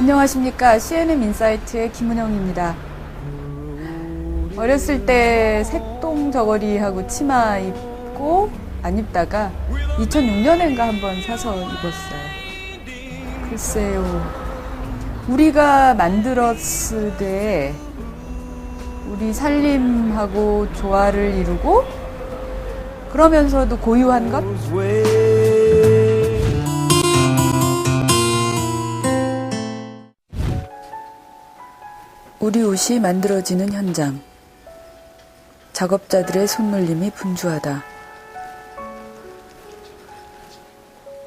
안녕하십니까. CNN 인사이트의 김은영입니다. 어렸을 때 색동 저고리하고 치마 입고 안 입다가 2006년엔가 한번 사서 입었어요. 글쎄요. 우리가 만들었을 때 우리 살림하고 조화를 이루고 그러면서도 고유한 것? 우리 옷이 만들어지는 현장. 작업자들의 손놀림이 분주하다.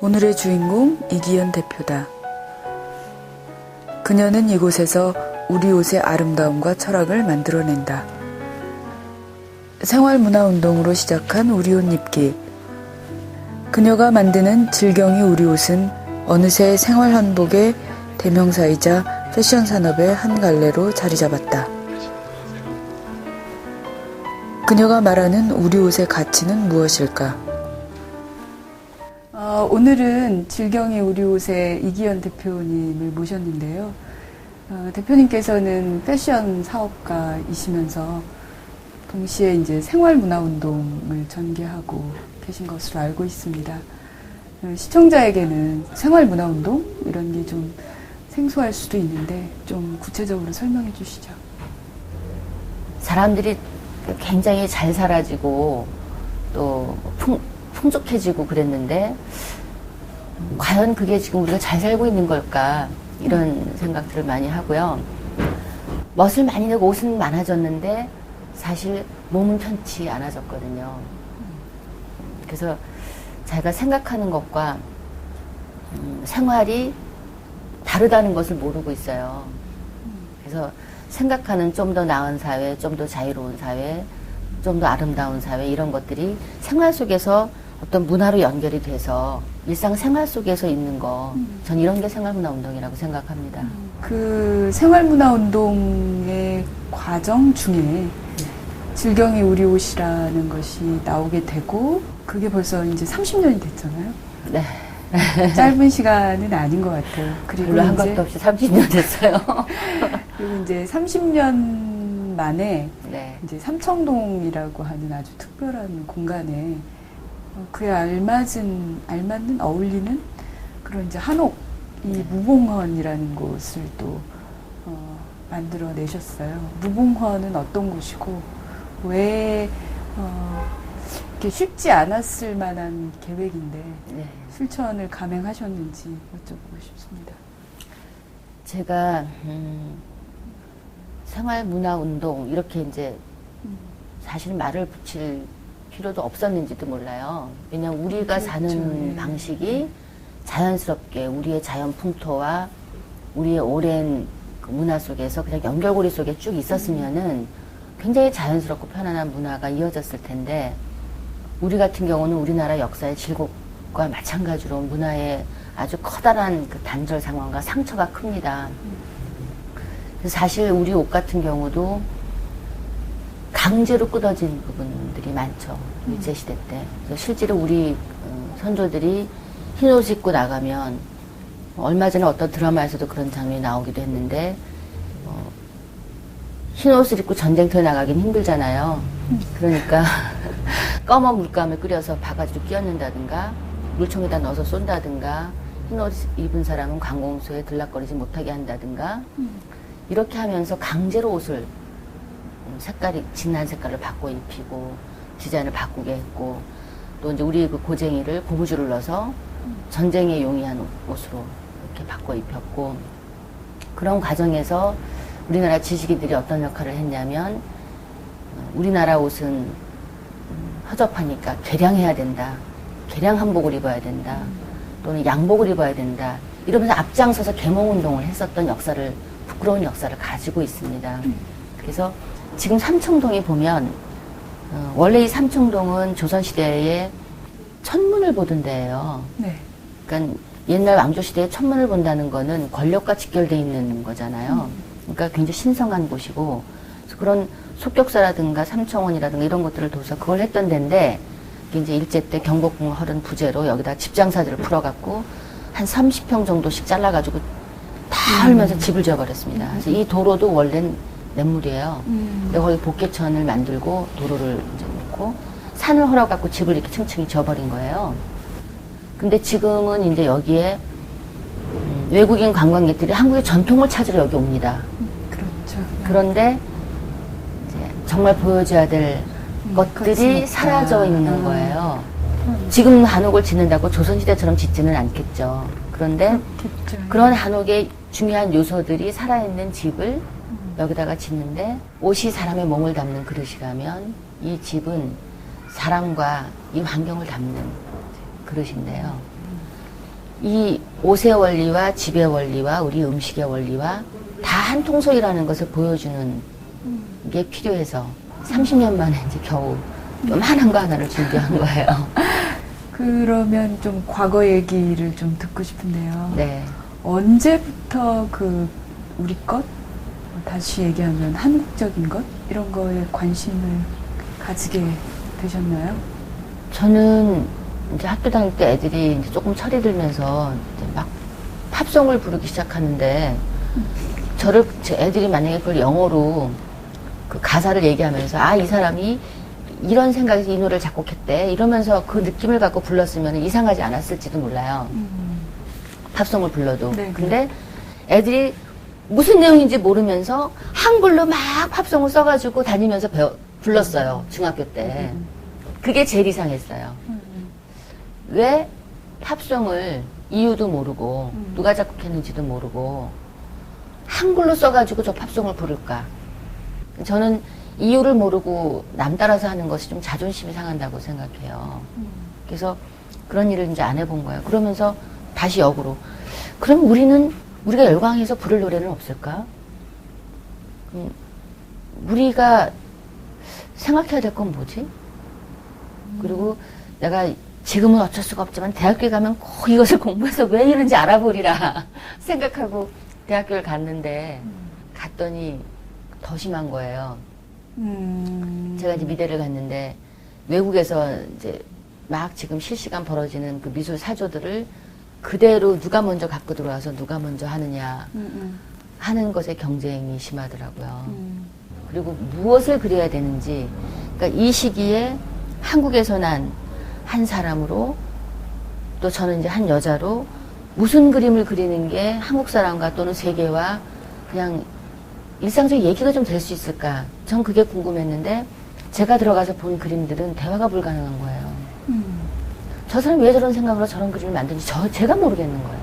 오늘의 주인공 이기현 대표다. 그녀는 이곳에서 우리 옷의 아름다움과 철학을 만들어낸다. 생활문화운동으로 시작한 우리 옷 입기. 그녀가 만드는 질경이 우리 옷은 어느새 생활한복의 대명사이자 패션 산업의 한 갈래로 자리 잡았다. 그녀가 말하는 우리 옷의 가치는 무엇일까? 어, 오늘은 질경이 우리 옷의 이기현 대표님을 모셨는데요. 어, 대표님께서는 패션 사업가이시면서 동시에 이제 생활문화운동을 전개하고 계신 것으로 알고 있습니다. 어, 시청자에게는 생활문화운동 이런 게좀 생소할 수도 있는데 좀 구체적으로 설명해 주시죠. 사람들이 굉장히 잘 살아지고 또 풍, 풍족해지고 그랬는데 과연 그게 지금 우리가 잘 살고 있는 걸까 이런 생각들을 많이 하고요. 멋을 많이 내고 옷은 많아졌는데 사실 몸은 편치 않아졌거든요. 그래서 자기가 생각하는 것과 음, 생활이 다르다는 것을 모르고 있어요. 그래서 생각하는 좀 더 나은 사회, 좀 더 자유로운 사회, 좀 더 아름다운 사회 이런 것들이 생활 속에서 어떤 문화로 연결이 돼서 일상 생활 속에서 있는 거, 전 이런 게 생활문화 운동이라고 생각합니다. 그 생활문화 운동의 과정 중에 질경이 우리 옷이라는 것이 나오게 되고 그게 벌써 이제 30년이 됐잖아요. 네. 짧은 시간은 아닌 것 같아요. 그리고 별로 한 것도 없이 30년 됐어요. 그리고 이제 30년 만에 네. 이제 삼청동이라고 하는 아주 특별한 공간에 어, 그에 알맞은 알맞는 어울리는 그런 이제 한옥 이 네. 무봉헌이라는 곳을 또 어, 만들어 내셨어요. 무봉헌은 어떤 곳이고 왜 어, 이렇게 쉽지 않았을 만한 계획인데 네. 실천을 감행하셨는지 여쭤보고 싶습니다. 제가 음, 생활 문화 운동 이렇게 이제 사실 말을 붙일 필요도 없었는지도 몰라요. 왜냐하면 우리가 그렇죠. 사는 예. 방식이 자연스럽게 우리의 자연 풍토와 우리의 오랜 그 문화 속에서 그냥 연결고리 속에 쭉 있었으면은 굉장히 자연스럽고 편안한 문화가 이어졌을 텐데 우리 같은 경우는 우리나라 역사의 질곡과 마찬가지로 문화의 아주 커다란 그 단절 상황과 상처가 큽니다. 사실 우리 옷 같은 경우도 강제로 끊어진 부분들이 많죠. 일제 시대 때. 그래서 실제로 우리 어, 선조들이 흰 옷 입고 나가면 얼마 전에 어떤 드라마에서도 그런 장면이 나오기도 했는데 어, 흰 옷을 입고 전쟁터에 나가긴 힘들잖아요. 그러니까 검은 물감을 끓여서 바가지로 끼얹는다든가 물총에다 넣어서 쏜다든가 흰 옷 입은 사람은 관공서에 들락거리지 못하게 한다든가 이렇게 하면서 강제로 옷을 음, 색깔이 진한 색깔을 바꿔 입히고 디자인을 바꾸게 했고 또 이제 우리 그 고쟁이를 고무줄을 넣어서 전쟁에 용이한 옷- 옷으로 이렇게 바꿔 입혔고 그런 과정에서 우리나라 지식인들이 어떤 역할을 했냐면 어, 우리나라 옷은 음, 허접하니까 개량해야 된다. 개량 한복을 입어야 된다. 또는 양복을 입어야 된다. 이러면서 앞장서서 계몽 운동을 했었던 역사를 부끄러운 역사를 가지고 있습니다. 그래서 지금 삼청동에 보면 어, 원래 이 삼청동은 조선 시대에 천문을 보던 데예요. 네. 그러니까 옛날 왕조 시대에 천문을 본다는 거는 권력과 직결돼 있는 거잖아요. 그러니까 굉장히 신성한 곳이고 그런 속격사라든가 삼청원이라든가 이런 것들을 둬서 그걸 했던 데인데 이제 일제 때 경복궁 허른 부재로 여기다 집장사들을 풀어갖고 한 30평 정도씩 잘라가지고 다 헐면서 집을 지어버렸습니다. 그래서 이 도로도 원래는 냇물이에요. 음. 거기 복개천을 만들고 도로를 이제 놓고 산을 헐어갖고 집을 이렇게 층층이 지어버린 거예요. 근데 지금은 이제 여기에 음, 외국인 관광객들이 한국의 전통을 찾으러 여기 옵니다. 그렇죠. 그런데 정말 보여줘야 될 음, 것들이. 사라져 있는 음. 거예요. 음. 지금 한옥을 짓는다고 조선시대처럼 짓지는 않겠죠. 그런데 그렇겠죠. 그런 한옥의 중요한 요소들이 살아있는 집을 여기다가 짓는데 옷이 사람의 몸을 담는 그릇이라면 이 집은 사람과 이 환경을 담는 그릇인데요. 이 옷의 원리와 집의 원리와 우리 음식의 원리와 다 한 통속이라는 것을 보여주는 게 필요해서 30년 만에 이제 겨우 요만한 거 하나를 준비한 거예요. 그러면 좀 과거 얘기를 좀 듣고 싶은데요. 네. 언제부터 그 우리 것 다시 얘기하면 한국적인 것 이런 거에 관심을 가지게 되셨나요? 저는 이제 학교 다닐 때 애들이 이제 조금 철이 들면서 이제 막 팝송을 부르기 시작하는데 저를 제 애들이 만약에 그걸 영어로 그 가사를 얘기하면서 아 이 사람이 이런 생각에서 이 노래를 작곡했대 이러면서 그 느낌을 갖고 불렀으면 이상하지 않았을지도 몰라요. 팝송을 불러도. 네, 근데 애들이 무슨 내용인지 모르면서 한글로 막 팝송을 써가지고 다니면서 배워, 불렀어요. 중학교 때. 그게 제일 이상했어요. 왜 팝송을 이유도 모르고 음. 누가 작곡했는지도 모르고 한글로 써가지고 저 팝송을 부를까? 저는 이유를 모르고 남 따라서 하는 것이 좀 자존심이 상한다고 생각해요. 그래서 그런 일을 이제 안 해본 거예요. 그러면서 다시 역으로. 그럼 우리는 우리가 열광해서 부를 노래는 없을까? 음, 우리가 생각해야 될 건 뭐지? 그리고 내가 지금은 어쩔 수가 없지만 대학교에 가면 꼭 이것을 공부해서 왜 이런지 알아보리라 생각하고 대학교를 갔는데 갔더니 더 심한 거예요. 음. 제가 이제 미대를 갔는데 외국에서 이제 막 지금 실시간 벌어지는 그 미술 사조들을 그대로 누가 먼저 갖고 들어와서 누가 먼저 하느냐 음, 하는 것에 경쟁이 심하더라고요. 음, 그리고 무엇을 그려야 되는지 그러니까 이 시기에 한국에서 난 한 사람으로 또 저는 이제 한 여자로 무슨 그림을 그리는 게 한국 사람과 또는 세계와 그냥 일상적인 얘기가 좀 될 수 있을까? 전 그게 궁금했는데 제가 들어가서 본 그림들은 대화가 불가능한 거예요. 음. 저 사람이 왜 저런 생각으로 저런 그림을 만드는지 저 제가 모르겠는 거예요.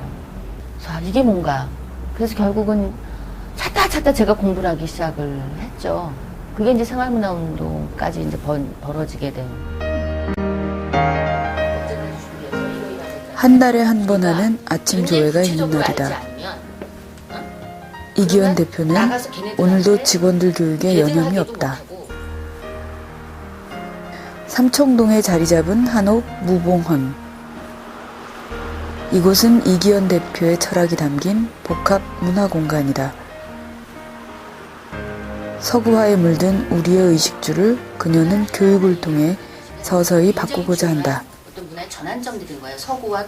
그래서 아, 이게 뭔가. 그래서 결국은 찾다 찾다 제가 공부를 하기 시작을 했죠. 그게 이제 생활문화 운동까지 이제 번, 벌어지게 된. 한 달에 한 번 하는 아침 조회가 있는 날이다. 이기현 대표는 오늘도 직원들 교육에 여념이 없다. 삼청동에 자리 잡은 한옥 무봉헌. 이곳은 이기현 대표의 철학이 담긴 복합 문화 공간이다. 서구화에 물든 우리의 의식주를 그녀는 교육을 통해 서서히 바꾸고자 한다. 어떤 문화의 전환점들인 거예요. 서구와